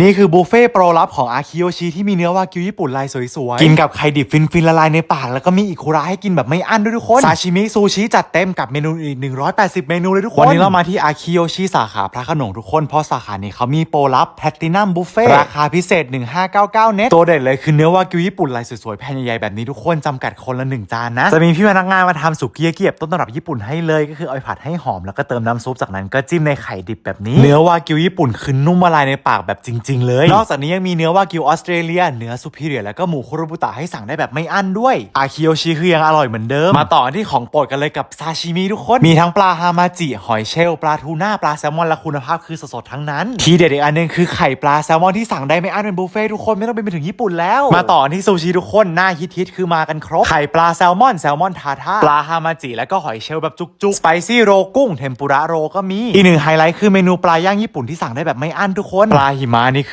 นี่คือบุฟเฟ่ต์โปรลับของอาคิโยชิที่มีเนื้อวากิวญี่ปุ่นลายสวยๆ กินกับไข่ดิบฟินๆละลายในปากแล้วก็มีอิคุระให้กินแบบไม่อั้นด้วยทุกคน ซาชิมิซูชิจัดเต็มกับเมนูอีก 180 เมนูเลยทุกคน วันนี้เรามาที่อาคิโยชิสาขาพระโขนงทุกคน เพราะสาขานี้เขามีโปรลับแพลตินัมบุฟเฟ่ราคาพิเศษ 1599 เน็ตตัวเด็ดเลยคือเนื้อวากิวญี่ปุ่นลายสวยๆแผ่นใหญ่ๆแบบนี้ทุกคนจำกัดคนละหนึ่งจานนะจะมีพี่พนักงานมาทำสุกี้ยากิแบบต้นตำรับญี่ปุ่นให้เลยก็คือเอาไปผัดให้หอมแล้วก็เติมน้ำซุปจากนั้นก็จิ้มในไข่ดิบแบบนี้ เนื้อวากิวญี่ปุ่นคือนุ่มละลายในปากแบบจริงๆเลย นอกจากนี้ยังมีเนื้อวากิวออสเตรเลียเนื้อซูพิเรียแล้วก็หมูคุโรบุตะให้สั่งได้แบบไม่อั้นด้วยอาคิโยชิคือยังอร่อยเหมือนเดิม มาต่อที่ของโปรดกันเลยกับซาชิมิทุกคน มีทั้งปลาฮามาจิ หอยเชลล์ปลาทูน่าปลาแซลมอนและคุณภาพคือสดๆทั้งนั้น ทีเด็ดอีกอันหนึงคือไข่ปลาแซลมอนที่สั่งได้ไม่อั้นเป็นบุฟเฟ่ต์ทุกคนไม่ต้องบินไปถึงญี่ปุ่นแล้ว มาต่อที่ซูชิทุกคนหน้าฮิตๆคือมากันครบไข่ปลาแซลมอนแซลมอนทาท่าปลาฮามาจิแล้วก็หอยเชลล์แบบจุกๆสไปซี่โรกุ้งเทมปุระโรก็มีอีกหนึ่งไฮไลท์คือเมนูปลาย่างญี่ปุ่นที่สั่งได้แบบไม่อั้นทุกคนปลาหิมะ